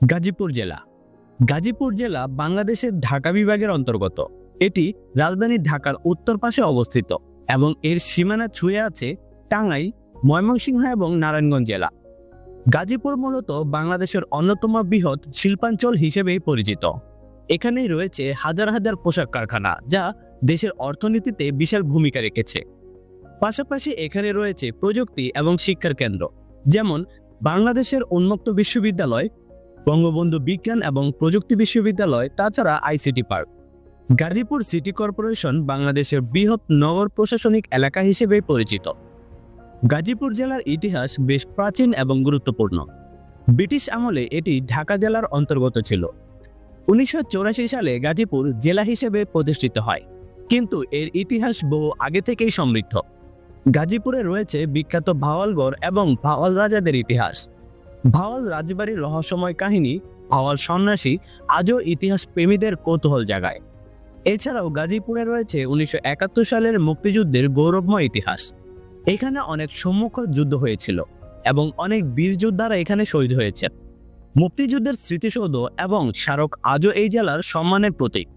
গাজীপুর জেলা। গাজীপুর জেলা বাংলাদেশের ঢাকা বিভাগের অন্তর্গত। এটি রাজধানী ঢাকার উত্তর পাশে অবস্থিত এবং এর সীমানা ছুঁয়ে আছে টাঙ্গাইল, ময়মনসিংহ এবং নারায়ণগঞ্জ জেলা। গাজীপুর মূলত বাংলাদেশের অন্যতম বৃহৎ শিল্পাঞ্চল হিসেবেই পরিচিত। এখানেই রয়েছে হাজার হাজার পোশাক কারখানা যা দেশের অর্থনীতিতে বিশাল ভূমিকা রেখেছে। পাশাপাশি এখানে রয়েছে প্রযুক্তি এবং শিক্ষার কেন্দ্র, যেমন বাংলাদেশের উন্মুক্ত বিশ্ববিদ্যালয় বঙ্গবন্ধু বিজ্ঞান এবং প্রযুক্তি বিশ্ববিদ্যালয়, তাছাড়া ICT park. Gazipur city corporation বাংলাদেশের বৃহৎ নগর প্রশাসনিক এলাকা হিসেবে পরিচিত। গাজীপুর জেলার ইতিহাস বেশ প্রাচীন এবং গুরুত্বপূর্ণ। ব্রিটিশ আমলে এটি ঢাকা জেলার অন্তর্গত ছিল। উনিশশো চুরাশি সালে গাজীপুর জেলা হিসেবে প্রতিষ্ঠিত হয়, কিন্তু এর ইতিহাস বহু আগে থেকেই সমৃদ্ধ। গাজীপুরে রয়েছে বিখ্যাত ভাওয়ালগড় এবং ভাওয়াল রাজাদের ইতিহাস। ভাওয়াল রাজবাড়ির রহস্যময় কাহিনী, ভাওয়াল সন্ন্যাসী আজও ইতিহাস প্রেমীদের কৌতূহল জাগায়। এছাড়াও গাজীপুরে রয়েছে উনিশশো একাত্তর সালের মুক্তিযুদ্ধের গৌরবময় ইতিহাস। এখানে অনেক সম্মুখ যুদ্ধ হয়েছিল এবং অনেক বীর যোদ্ধারা এখানে শহীদ হয়েছে মুক্তিযুদ্ধের স্মৃতিসৌধ এবং স্মারক আজও এই জেলার সম্মানের প্রতীক।